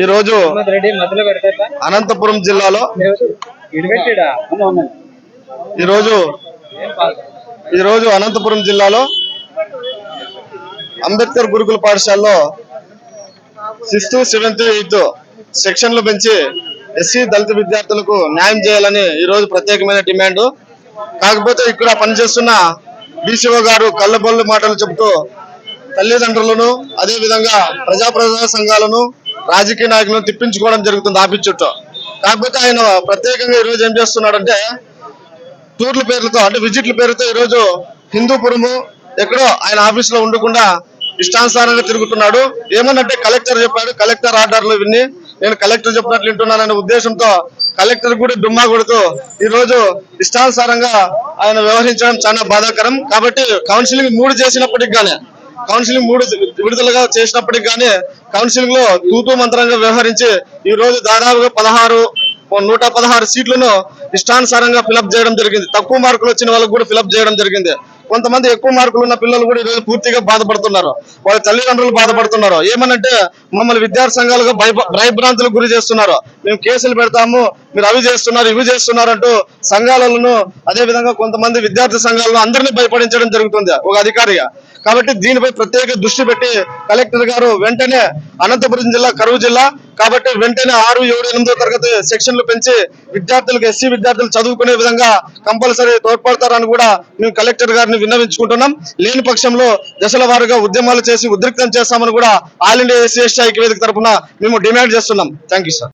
ఈరోజు అనంతపురం జిల్లాలో ఈరోజు ఈరోజు అనంతపురం జిల్లాలో అంబేద్కర్ గురుకుల పాఠశాలలో సిక్స్త్ సెవెంత్ ఎయిత్ సెక్షన్లు పెంచి ఎస్సీ దళిత విద్యార్థులకు న్యాయం చేయాలని ఈరోజు ప్రత్యేకమైన డిమాండ్. కాకపోతే ఇక్కడ పనిచేస్తున్న బీసీఓ గారు కళ్ళబొల్లు మాటలు చెబుతూ తల్లిదండ్రులను అదే విధంగా ప్రజా ప్రజా సంఘాలను రాజకీయ నాయకులను తిప్పించుకోవడం జరుగుతుంది ఆఫీస్ చుట్టూ. కాకపోతే ఆయన ప్రత్యేకంగా ఈరోజు ఏం చేస్తున్నాడంటే టూర్ల పేర్లతో అంటే విజిట్ల పేరుతో ఈరోజు హిందూపురము ఎక్కడో ఆయన ఆఫీస్లో ఉండకుండా ఇష్టానుసారంగా తిరుగుతున్నాడు. ఏమనంటే కలెక్టర్ చెప్పాడు కలెక్టర్ ఆర్డర్లు విని నేను కలెక్టర్ చెప్పినట్లు వింటున్నాననే ఉద్దేశంతో కలెక్టర్ కూడా డుమ్మా కొడుతూ ఈరోజు ఇష్టానుసారంగా ఆయన వ్యవహరించడం చాలా బాధాకరం. కాబట్టి కౌన్సిలింగ్ మూడు చేసినప్పటికి కానీ కౌన్సిలింగ్ మూడు విడుదలగా చేసినప్పటికి కానీ కౌన్సిలింగ్లో తూతూ మంత్రంగా వ్యవహరించి ఈ రోజు దాదాపుగా పదహారు నూట పదహారు సీట్లను ఇష్టానుసారంగా ఫిలప్ చేయడం జరిగింది. తక్కువ మార్కులు వచ్చిన వాళ్ళకు కూడా ఫిలప్ చేయడం జరిగింది. కొంతమంది ఎక్కువ మార్కులు ఉన్న పిల్లలు కూడా ఈరోజు పూర్తిగా బాధపడుతున్నారు. వాళ్ళ తల్లిదండ్రులు బాధపడుతున్నారు. ఏమనంటే మమ్మల్ని విద్యార్థి సంఘాలుగా భయభ్రాంతులకు గురి చేస్తున్నారు. మేము కేసులు పెడతాము మీరు అవి చేస్తున్నారు ఇవి చేస్తున్నారు అంటూ సంఘాలను అదే విధంగా కొంతమంది విద్యార్థి సంఘాలను అందరినీ భయపడించడం జరుగుతుంది. ఒక అధికారిగా. కాబట్టి దీనిపై ప్రత్యేక దృష్టి పెట్టి కలెక్టర్ గారు వెంటనే అనంతపురం జిల్లా కరువు జిల్లా కాబట్టి వెంటనే ఆరు ఏడు ఎనిమిదో తరగతి సెక్షన్లు పెంచి విద్యార్థులకు ఎస్సీ విద్యార్థులు చదువుకునే విధంగా కంపల్సరీ తోడ్పడతారని కూడా మేము కలెక్టర్ గారిని విన్నవించుకుంటున్నాం. లేని పక్షంలో దశల వారుగా ఉద్యమాలు చేసి ఉద్రిక్తం చేస్తామని కూడా ఆల్ ఇండియా ఎస్సీ ఎస్టీ ఐక్యవేదిక తరఫున మేము డిమాండ్ చేస్తున్నాం. Thank sir.